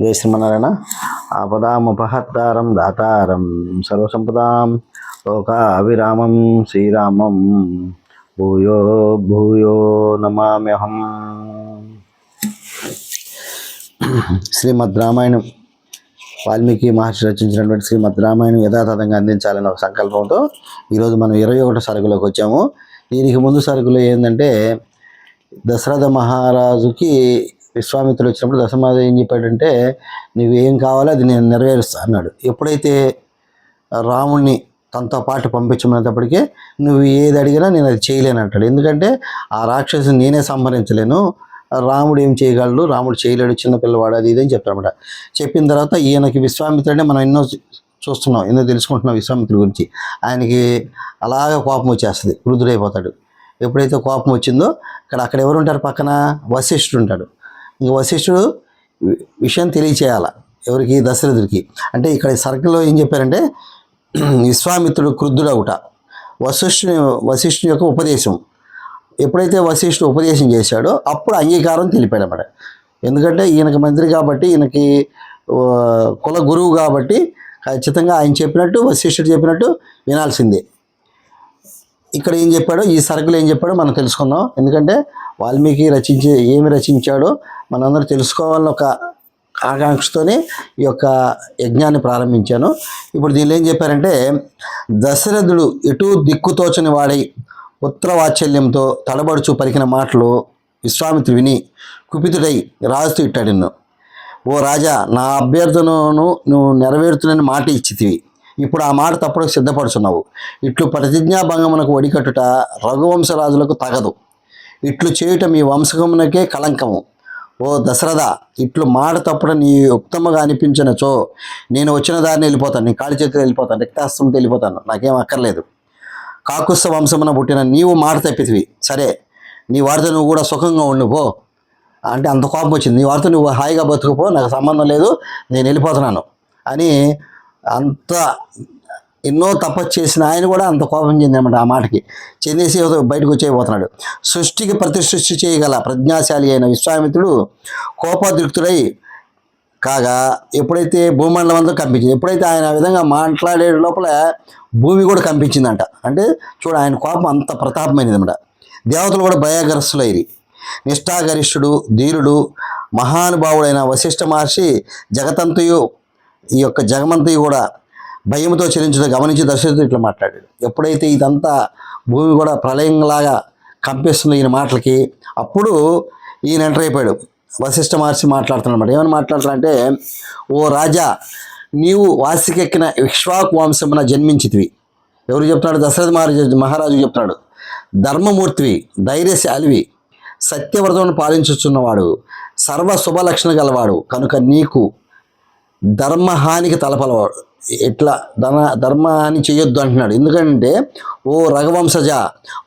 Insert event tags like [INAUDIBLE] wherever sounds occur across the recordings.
జయ శ్రీమన్నారాయణ ఆపదాముపహత్తారం దాతారం సర్వసంపదాం లోకాభిరామం శ్రీరామం. భూయో భూయో నమామ్యహం. శ్రీమద్ రామాయణం వాల్మీకి మహర్షి రచించినటువంటి శ్రీమద్ రామాయణం యథాతథంగా అందించాలనే ఒక సంకల్పంతో ఈరోజు మనం ఇరవై ఒకటో సరుకులోకి వచ్చాము. దీనికి ముందు సరుకులు ఏంటంటే దశరథ మహారాజుకి విశ్వామిత్రుడు వచ్చినప్పుడు దశరథ ఏం చెప్పాడంటే నీవు ఏం కావాలో అది నేను నెరవేరుస్తా అన్నాడు. ఎప్పుడైతే రాముణ్ణి తనతో పాటు పంపించమనేటప్పటికీ నువ్వు ఏది అడిగినా నేను అది చేయలేను అంటాడు. ఎందుకంటే ఆ రాక్షసుని నేనే సంహరించలేను రాముడు ఏం చేయగలడు రాముడు చేయలేడు చిన్నపిల్లవాడు అది ఇది అని చెప్తాడనమాట చెప్పిన తర్వాత ఈయనకి విశ్వామిత్రుడే మనం ఎన్నో చూస్తున్నాం ఎన్నో తెలుసుకుంటున్నాం విశ్వామిత్రుడి గురించి. ఆయనకి అలాగే కోపం వచ్చేస్తుంది వృద్ధుడైపోతాడు. ఎప్పుడైతే కోపం వచ్చిందో ఇక్కడ అక్కడ ఎవరు ఉంటారు పక్కన? వశిష్ఠుడు ఉంటాడు. ఇంక వశిష్ఠుడు వి- విషయం తెలియచేయాల ఎవరికి? దశరథుడికి. అంటే ఇక్కడ సర్కిల్లో ఏం చెప్పారంటే [CLEARS THROAT] విశ్వామిత్రుడు క్రుద్ధుడవుట వశిష్ఠుని వశిష్ఠుని యొక్క ఉపదేశం. ఎప్పుడైతే వశిష్ఠుడు ఉపదేశం చేశాడో అప్పుడు అంగీకారం తెలిపాడు అన్నమాట ఎందుకంటే ఈయనకి మంత్రి కాబట్టి ఈయనకి కుల గురువు కాబట్టి ఖచ్చితంగా ఆయన చెప్పినట్టు వశిష్ఠుడు చెప్పినట్టు వినాల్సిందే. ఇక్కడ ఏం చెప్పాడో ఈ సరుకులు ఏం చెప్పాడో మనం తెలుసుకుందాం. ఎందుకంటే వాల్మీకి రచించే ఏమి రచించాడో మనందరూ తెలుసుకోవాలని ఒక ఆకాంక్షతోనే ఈ యొక్క యజ్ఞాన్ని ప్రారంభించాను. ఇప్పుడు దీనిలో ఏం చెప్పారంటే దశరథుడు ఎటు దిక్కుతోచని వాడై ఉత్తరవాత్సల్యంతో తడబడుచు పలికిన మాటలు విశ్వామిత్రి విని కుపితుడై రాజుతూ ఇట్టాడు నిన్ను ఓ రాజా నా అభ్యర్థనను నువ్వు నెరవేరుతున్న మాట ఇచ్చితివి. ఇప్పుడు ఆ మాట తప్పుడు సిద్ధపడుచున్నావు. ఇట్లు ప్రతిజ్ఞాభంగమునకు వడికట్టుట రఘువంశరాజులకు తగదు. ఇట్లు చేయుట మీ వంశకమునకే కళంకము. ఓ దశరథ ఇట్లు మాట తప్పుడు నీ ఉత్తమగా అనిపించినచో నేను వచ్చిన దారిని వెళ్ళిపోతాను నీ కాళీ చేతిలో వెళ్ళిపోతాను రిక్తాస్తంతో వెళ్ళిపోతాను నాకేం అక్కర్లేదు. కాకుస్త వంశమున పుట్టిన నీవు మాట తప్పితివి. సరే నీ వారితో నువ్వు కూడా సుఖంగా ఉండిపో అంటే అంత కోపం వచ్చింది. నీ వారితో నువ్వు హాయిగా బతుకుపో నాకు సంబంధం లేదు నేను వెళ్ళిపోతున్నాను. అని అంత ఎన్నో తపస్సు చేసిన ఆయన కూడా అంత కోపం చెందినమాట ఆ మాటకి. చెందేసి బయటకు వచ్చేయబోతున్నాడు. సృష్టికి ప్రతిసృష్టి చేయగల ప్రజ్ఞాశాలి అయిన విశ్వామిత్రుడు కోపోద్రిక్తుడై కాగా ఎప్పుడైతే భూమండలం అంతా కంపించింది ఎప్పుడైతే ఆయన ఆ విధంగా మాట్లాడే లోపల భూమి కూడా కంపించిందంట. అంటే చూడ ఆయన కోపం అంత ప్రతాపమైనది అనమాట దేవతలు కూడా భయగ్రస్తులైరి. నిష్ఠాగరిష్ఠుడు ధీరుడు మహానుభావుడైన వశిష్ఠ మహర్షి జగతంతయు ఈ యొక్క జగమంతయు కూడా భయంతో చెల్లించడం గమనించి దశరథుడు ఇట్లా మాట్లాడాడు. ఎప్పుడైతే ఇదంతా భూమి కూడా ప్రళయంలాగా కంపిస్తుంది ఈయన మాటలకి అప్పుడు ఈయన ఎంటర్ అయిపోయాడు. వశిష్ఠ మహర్షి మాట్లాడుతున్నమాట ఏమని మాట్లాడుతాడంటే ఓ రాజా నీవు వాసికెక్కిన ఇక్ష్వాకు వంశమున జన్మించితివి. ఎవరు చెప్తున్నాడు? దశరథ మహారాజు మహారాజు చెప్తున్నాడు. ధర్మమూర్తివి ధైర్యశాలివి సత్యవ్రతను పాలించుచున్నవాడు సర్వ శుభలక్షణ గలవాడు కనుక నీకు ధర్మహానికి తలపలవాడు. ఎట్లా ధర్మ ధర్మాన్ని చేయొద్దు అంటున్నాడు. ఎందుకంటే ఓ రఘవంశజ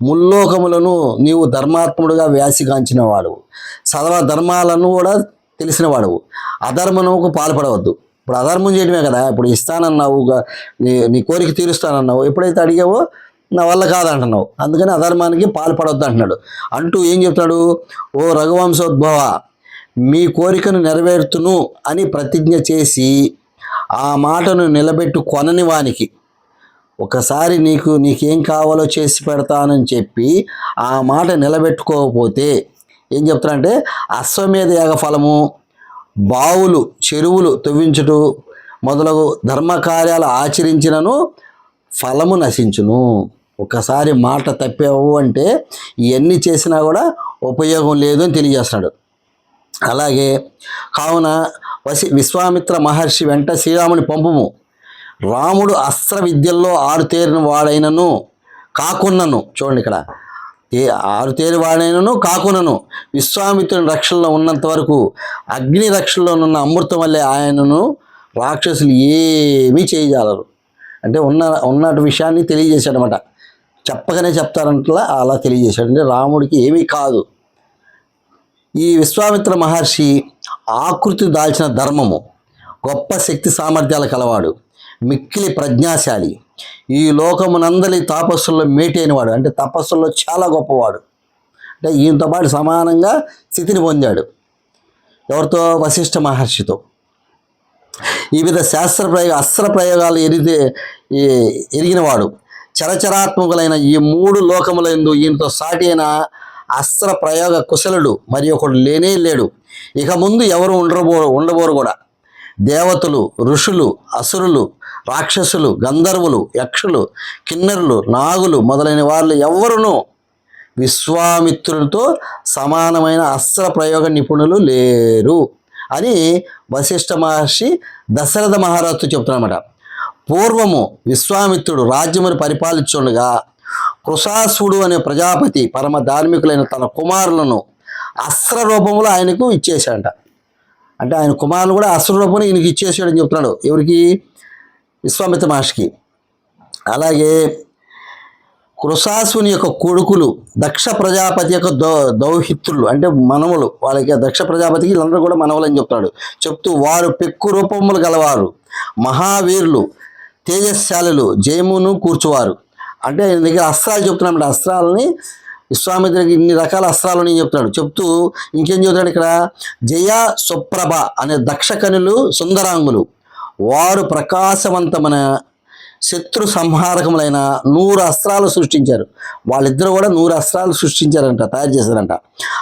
ముల్లోకములను నీవు ధర్మాత్ముడుగా వ్యాసిగాంచిన వాడు సర్వ ధర్మాలను కూడా తెలిసినవాడు. అధర్మముకు పాల్పడవద్దు. ఇప్పుడు అధర్మం చేయడమే కదా. ఇప్పుడు ఇస్తానన్నావు నీ నీ కోరిక తీరుస్తానన్నావు. ఎప్పుడైతే అడిగావో నా వల్ల కాదంటున్నావు. అందుకని అధర్మానికి పాల్పడవద్దు అంటున్నాడు. అంటూ ఏం చెప్తాడు ఓ రఘువంశోద్భవ మీ కోరికను నెరవేరుతును అని ప్రతిజ్ఞ చేసి ఆ మాటను నిలబెట్టు కొనని వానికి. ఒకసారి నీకు నీకేం కావాలో చేసి పెడతానని చెప్పి ఆ మాట నిలబెట్టుకోకపోతే ఏం చెప్తారంటే అశ్వమేధ యాగ ఫలము బావులు చెరువులు తవ్వించుట మొదలగు ధర్మకార్యాలు ఆచరించినను ఫలము నశించును. ఒకసారి మాట తప్పేవు అంటే ఇవన్నీ చేసినా కూడా ఉపయోగం లేదు అని తెలియజేస్తున్నాడు. అలాగే కావున వసి విశ్వామిత్ర మహర్షి వెంట శ్రీరాముని పంపుము. రాముడు అస్త్ర విద్యల్లో ఆరుతేరిన వాడైనను కాకున్నను. చూడండి ఇక్కడ. ఏ ఆరుతేరి వాడైనను కాకునను విశ్వామిత్రుని రక్షణలో ఉన్నంత వరకు అగ్ని రక్షణలో ఉన్న అమృతం వల్లే ఆయనను రాక్షసులు ఏమీ చేయజాలరు. అంటే ఉన్న ఉన్నటి విషయాన్ని తెలియజేశాడనమాట చెప్పగానే చెప్తారంటలా అలా తెలియజేశాడు. అంటే రాముడికి ఏమీ కాదు. ఈ విశ్వామిత్ర మహర్షి ఆకృతి దాల్చిన ధర్మము గొప్ప శక్తి సామర్థ్యాలు కలవాడు మిక్కిలి ప్రజ్ఞాశాలి. ఈ లోకమునందలి తాపస్సుల్లో మేటైనవాడు అంటే తపస్సుల్లో చాలా గొప్పవాడు. అంటే ఈయనతో పాటు సమానంగా స్థితిని పొందాడు. ఎవరితో? వశిష్ఠ మహర్షితో. వివిధ శాస్త్ర ప్రయోగ అస్త్ర ప్రయోగాలు ఎరిగితే ఎరిగినవాడు. చరచరాత్మకులైన ఈ మూడు లోకములందు ఈయనతో సాటి అయిన అస్త్ర ప్రయోగ కుశలుడు మరి ఒకడు లేనే లేడు. ఇక ముందు ఎవరు ఉండబో ఉండబోరు కూడా? దేవతలు ఋషులు అసురులు రాక్షసులు గంధర్వులు యక్షులు కిన్నరులు నాగులు మొదలైన వాళ్ళు ఎవరునూ విశ్వామిత్రులతో సమానమైన అస్త్ర ప్రయోగ నిపుణులు లేరు అని వశిష్ఠ మహర్షి దశరథ మహారాజుతో చెప్తున్నమాట పూర్వము విశ్వామిత్రుడు రాజ్యమును పరిపాలించుండగా కృషాసుడు అనే ప్రజాపతి పరమ ధార్మికులైన తన కుమారులను అస్త్ర రూపంలో ఆయనకు ఇచ్చేశాడంట. అంటే ఆయన కుమారులు కూడా అస్త్ర రూపంలో ఈయనకి ఇచ్చేసాడని చెప్తున్నాడు. ఎవరికి? విశ్వామిత్ర మహర్షికి. అలాగే కృషాసుని యొక్క కొడుకులు దక్ష ప్రజాపతి యొక్క దౌ దౌహిత్రులు అంటే మనములు వాళ్ళకి దక్ష ప్రజాపతికి వీళ్ళందరూ కూడా మనవలు అని చెప్తాడు చెప్తూ వారు పెక్కు రూపములు గలవారు మహావీరులు తేజశాలులు జయమును కూర్చువారు. అంటే ఆయన దగ్గర అస్త్రాలు చెప్తున్నాడు అస్త్రాలని విశ్వామిత్రుడికి ఇన్ని రకాల అస్త్రాలు నేను చెప్తున్నాడు. చెప్తూ ఇంకేం చెబుతున్నాడు ఇక్కడ? జయ సుప్రభ అనే దక్షకనులు సుందరాంగులు. వారు ప్రకాశవంతమైన శత్రు సంహారకములైన నూరు అస్త్రాలు సృష్టించారు. వాళ్ళిద్దరూ కూడా నూరు అస్త్రాలు సృష్టించారంట తయారు చేశారంట.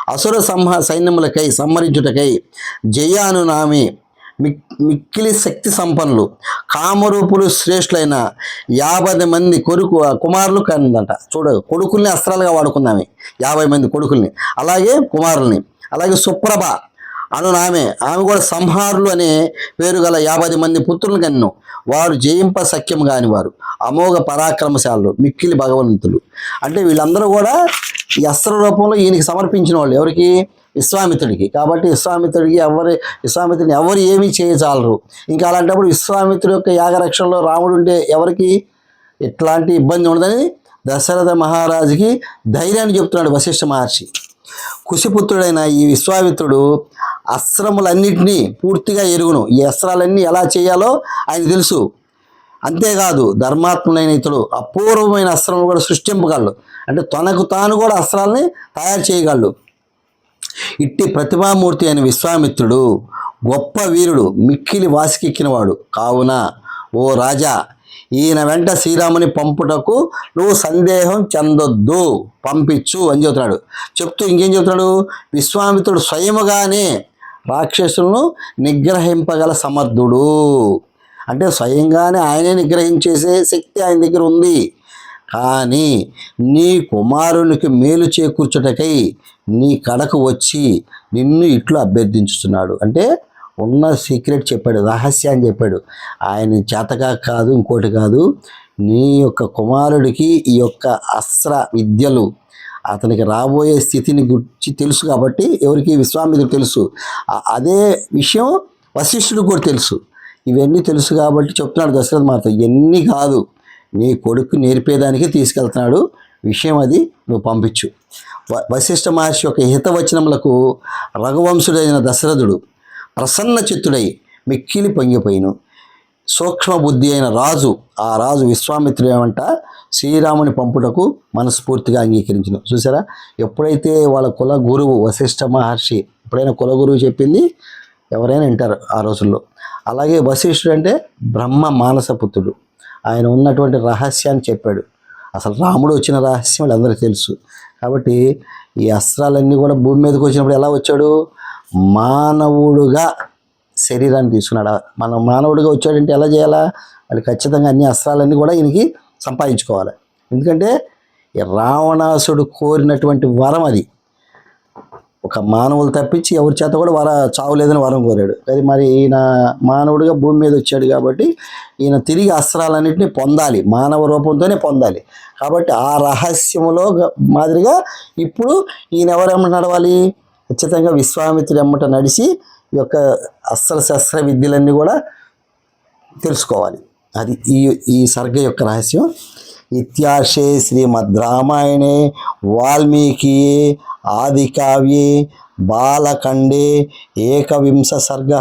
అసుర సంహ సైన్యములకై సంహరించుటకై జయ అను నామి మిక్కిలి శక్తి సంపన్నులు కామరూపులు శ్రేష్ఠులైన యాభై మంది కొడుకు కుమారులు కనిందంట. చూడ కొడుకుల్ని అస్త్రాలుగా వాడుకుందామే యాభై మంది కొడుకుల్ని. అలాగే కుమారుల్ని. అలాగే సుప్రభ అను ఆమె ఆమె కూడా సంహారులు అనే పేరు గల యాభై మంది పుత్రులు కన్ను వారు జయింప సఖ్యం కాని వారు అమోఘ పరాక్రమశాలు మిక్కిలి భగవంతులు. అంటే వీళ్ళందరూ కూడా ఈ అస్త్ర రూపంలో ఈయనకి సమర్పించిన వాళ్ళు ఎవరికి? విశ్వామిత్రుడికి. కాబట్టి విశ్వామిత్రుడికి ఎవరి విశ్వామిత్రుడిని ఎవరు ఏమీ చేయచాలరు ఇంకా అలాంటప్పుడు విశ్వామిత్రుడి యొక్క యాగరక్షణలో రాముడు ఉంటే ఎవరికి ఎట్లాంటి ఇబ్బంది ఉండదని దశరథ మహారాజుకి ధైర్యాన్ని చెప్తున్నాడు వశిష్ఠ మహర్షి. కుశిపుత్రుడైన ఈ విశ్వామిత్రుడు అస్త్రములన్నింటినీ పూర్తిగా ఎరుగును. ఈ అస్త్రాలన్నీ ఎలా చేయాలో ఆయన తెలుసు. అంతేకాదు ధర్మాత్ములైన ఇతడు అపూర్వమైన అస్త్రములు కూడా సృష్టింపగలడు. అంటే తనకు తాను కూడా అస్త్రాలని తయారు చేయగలడు. ఇట్టి ప్రతిభామూర్తి అయిన విశ్వామిత్రుడు గొప్ప వీరుడు మిక్కిలి వాసికెక్కినవాడు. కావున ఓ రాజా ఈయన వెంట శ్రీరాముని పంపుటకు నువ్వు సందేహం చెందొద్దు. పంపించు అని చెబుతున్నాడు. చెప్తూ ఇంకేం చెబుతున్నాడు? విశ్వామిత్రుడు స్వయముగానే రాక్షసులను నిగ్రహింపగల సమర్థుడు. అంటే స్వయంగానే ఆయనే నిగ్రహించేసే శక్తి ఆయన దగ్గర ఉంది. కానీ నీ కుమారునికి మేలు చేకూర్చుటకై నీ కడకు వచ్చి నిన్ను ఇట్లు అభ్యర్థించుతున్నాడు అంటే ఉన్న సీక్రెట్ చెప్పాడు రహస్యాన్ని చెప్పాడు. ఆయన చేతగా కాదు ఇంకోటి కాదు నీ యొక్క కుమారుడికి ఈ యొక్క అస్త్ర విద్యలు అతనికి రాబోయే స్థితిని గురించి తెలుసు కాబట్టి ఎవరికి? విశ్వామిత్రుడు తెలుసు. అదే విషయం వశిష్ఠుడికి కూడా తెలుసు. ఇవన్నీ తెలుసు కాబట్టి చెప్తున్నాడు దశరథ మాత ఇవన్నీ కాదు. నీ కొడుకు నేర్పేదానికి తీసుకెళ్తున్నాడు. విషయం అది నువ్వు పంపించు. వ- వశిష్ఠ మహర్షి యొక్క హితవచనములకు రఘువంశుడైన దశరథుడు ప్రసన్న చిత్తుడై మిక్కిలి పొంగిపోయిను. సూక్ష్మ బుద్ధి అయిన రాజు ఆ రాజు విశ్వామిత్రుడు ఏమంట శ్రీరాముని పంపుటకు మనస్ఫూర్తిగా అంగీకరించిన. చూసారా? ఎప్పుడైతే వాళ్ళ కుల గురువు వశిష్ఠ మహర్షి ఎప్పుడైనా కుల గురువు చెప్పింది ఎవరైనా వింటారు ఆ రోజుల్లో. అలాగే వశిష్ఠుడు అంటే బ్రహ్మ మానసపుత్రుడు ఆయన ఉన్నటువంటి రహస్యాన్ని చెప్పాడు. అసలు రాముడు వచ్చిన రహస్యం వాళ్ళందరికీ తెలుసు. కాబట్టి ఈ అస్త్రాలన్నీ కూడా భూమి మీదకి వచ్చినప్పుడు ఎలా వచ్చాడు? మానవుడుగా శరీరాన్ని తీసుకున్నాడు. మనం మానవుడిగా వచ్చాడంటే ఎలా చేయాలా? వాళ్ళు ఖచ్చితంగా అన్ని అస్త్రాలన్నీ కూడా ఈయనకి సంపాదించుకోవాలి. ఎందుకంటే ఈ రావణాసుడు కోరినటువంటి వరం అది. ఒక మానవులు తప్పించి ఎవరి చేత కూడా వర చావులేదని వరం కోరాడు. అది మరి ఈయన మానవుడిగా భూమి మీద వచ్చాడు కాబట్టి ఈయన తిరిగి అస్త్రాలన్నింటినీ పొందాలి మానవ రూపంతోనే పొందాలి. కాబట్టి ఆ రహస్యములో మాదిరిగా ఇప్పుడు ఈయన ఎవరెమ్మట నడవాలి? ఖచ్చితంగా విశ్వామిత్రుడు ఎమ్మట నడిచి ఈ యొక్క అస్త్ర శస్త్ర విద్యలన్నీ కూడా తెలుసుకోవాలి. అది ఈ ఈ సర్గ యొక్క రహస్యం. ఇత్యాశే శ్రీమద్ రామాయణే వాల్మీకి ఆది కావ్యే బాలఖండే ఏకవింశ సర్గ.